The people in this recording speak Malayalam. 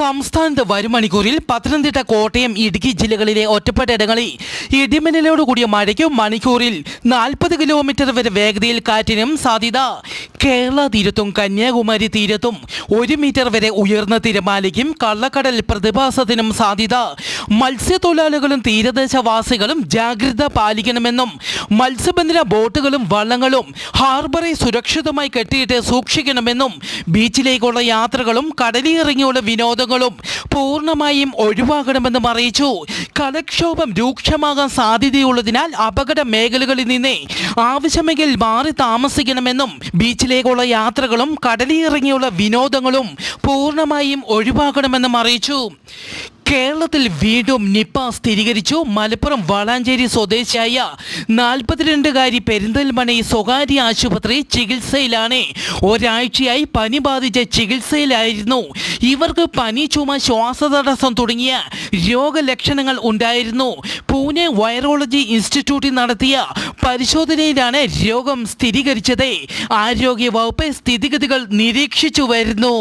സംസ്ഥാനത്ത് വരും മണിക്കൂറിൽ പത്തനംതിട്ട കോട്ടയം ഇടുക്കി ജില്ലകളിലെ ഒറ്റപ്പെട്ട ഇടങ്ങളിൽ ഇടിമിന്നലോട് കൂടിയ മഴയ്ക്കും മണിക്കൂറിൽ നാൽപ്പത് കിലോമീറ്റർ വരെ വേഗതയിൽ കാറ്റിനും സാധ്യത. കേരള തീരത്തും കന്യാകുമാരി തീരത്തും ഒരു മീറ്റർ വരെ ഉയർന്ന തിരമാലയ്ക്കും കള്ളക്കടൽ പ്രതിഭാസത്തിനും സാധ്യത. മത്സ്യത്തൊഴിലാളികളും തീരദേശവാസികളും ജാഗ്രത പാലിക്കണമെന്നും മത്സ്യബന്ധന ബോട്ടുകളും വള്ളങ്ങളും ഹാർബറെ സുരക്ഷിതമായി കെട്ടിയിട്ട് സൂക്ഷിക്കണമെന്നും ബീച്ചിലേക്കുള്ള യാത്രകളും കടലിറങ്ങിയുള്ള വിനോദങ്ങളും പൂർണമായും ഒഴിവാക്കണമെന്നും അറിയിച്ചു. കടക്ഷോഭം രൂക്ഷമാകാൻ സാധ്യതയുള്ളതിനാൽ അപകട മേഖലകളിൽ നിന്ന് ആവശ്യമെങ്കിൽ മാറി താമസിക്കണമെന്നും ബീച്ചിലേക്കുള്ള യാത്രകളും കടലിറങ്ങിയുള്ള വിനോദങ്ങളും പൂർണമായും ഒഴിവാക്കണമെന്നും അറിയിച്ചു. കേരളത്തിൽ വീണ്ടും നിപ്പ സ്ഥിരീകരിച്ചു. മലപ്പുറം വളാഞ്ചേരി സ്വദേശിയായ നാൽപ്പത്തിരണ്ടുകാരി പെരിന്തൽമണി സ്വകാര്യ ആശുപത്രി ചികിത്സയിലാണ്. ഒരാഴ്ചയായി പനി ബാധിച്ച ചികിത്സയിലായിരുന്നു. ഇവർക്ക് പനി ചുമ ശ്വാസതടസ്സം തുടങ്ങിയ രോഗലക്ഷണങ്ങൾ ഉണ്ടായിരുന്നു. പൂനെ വൈറോളജി ഇൻസ്റ്റിറ്റ്യൂട്ടിൽ നടത്തിയ പരിശോധനയിലാണ് രോഗം സ്ഥിരീകരിച്ചത്. ആരോഗ്യ വകുപ്പ് സ്ഥിതിഗതികൾ നിരീക്ഷിച്ചു വരുന്നു.